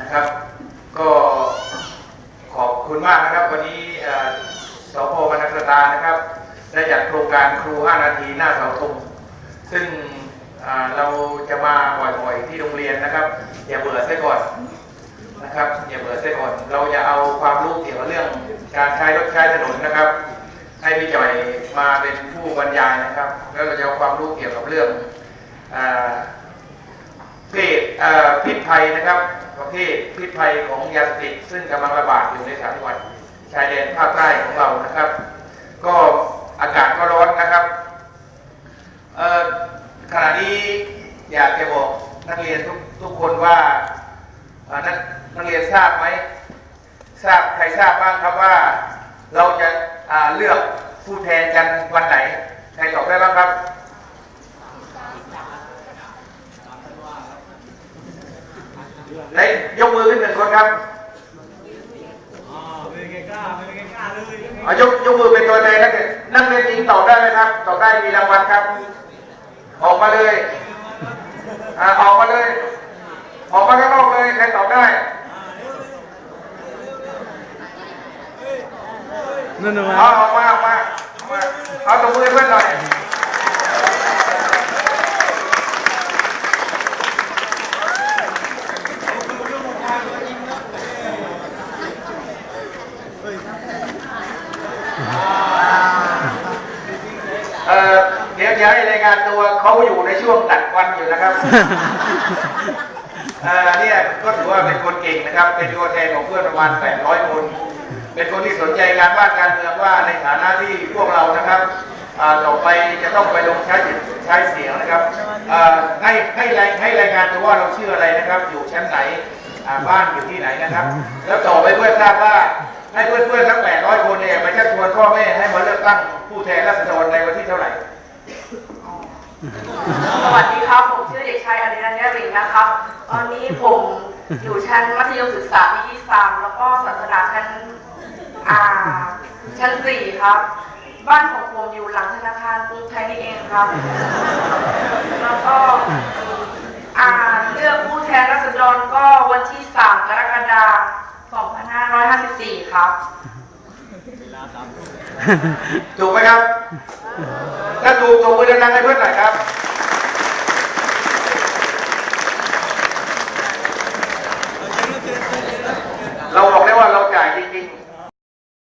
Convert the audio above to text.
นะครับ ก็ขอบคุณมากนะครับ วันนี้สพมนัสตานะครับ ได้จัดโครงการครู 5 นาทีหน้าเสาธงซึ่งเราจะมาบ่อยๆที่โรงเรียนนะครับ อย่าเบื่อเสียก่อนนะครับอย่าเบื่อเสียก่อน เราจะเอาความรู้เกี่ยวกับเรื่องการใช้รถใช้ถนนนะครับ ให้พี่จ่อยมาเป็นผู้บรรยายนะครับ แล้วเราจะเอาความรู้เกี่ยวกับเรื่องอเพศพิษภัยนะครับ ประเภทพิษภัยของยาเสพติดซึ่งกำลังระบาดอยู่ในสามจังหวัดชายแดนภาคใต้ของเรานะครับ ก็อากาศก็ร้อนนะครับขณะนี้อยากจะบอกนักเรียนทุกทุกคนว่านักนักเรียนทราบไหมทราบใครทราบบ้างครับว่าเราจะเลือกผู้แทนกันวันไหนใครตอบได้บ้างครับ ไหนยกมือขึ้นหนึ่งคนครับอ๋อเป็นไงกล้าเป็นไงกล้าเลยเอายกยกมือเป็นตัวแทนนักเรียนนักเรียนจริงตอบได้ไหมครับ ตอบได้มีรางวัลครับ ออกมาเลยอ่าออกมาเลย ออกมาข้างนอกเลยใครตอบได้นั่นน่ะเอาออกมาออกมาออกมาเอาตบมือให้เพื่อนหน่อย เออเดี๋ยวจะให้รายงานตัวเขาอยู่ในช่วงตัดควันอยู่นะครับ เอ่อเนี่ยก็ถือว่าเป็นคนเก่งนะครับ เป็นตัวแทนของเพื่อนประมาณ 800 คน เป็นคนที่สนใจการบ้านการเมืองว่าในฐานะที่พวกเรานะครับอ่า ต่อไปจะต้องไปลงใช้สิทธิ์ใช้เสียงนะครับให้ให้รายให้รายงานตัวว่าเราชื่ออะไรนะครับ อยู่ชั้นไหนบ้านอยู่ที่ไหนนะครับ แล้วต่อไปเพื่อทราบว่าให้เพื่อนๆทั้ง800คนเนี่ยมาชักชวนพ่อแม่ให้มาเลือกตั้งผู้แทนราษฎรในวันที่เท่าไหร่ สวัสดีครับ ผมชื่อเด็กชายอดินันยริงนะครับ ตอนนี้ผมอยู่ชั้นมัธยมศึกษาปีที่สามแล้วก็ศาสนาชั้นอ่าชั้นสี่ครับ บ้านของผมอยู่หลังธนาคารกรุงไทยนี่เองครับ แล้วก็อ่าเลือกผู้แทนรัษฎรก็วันที่สามกรกฎาคม 2554 ครับ ถูกไหมครับ ถ้าถูกตบมือดังๆให้เพื่อนหน่อยครับ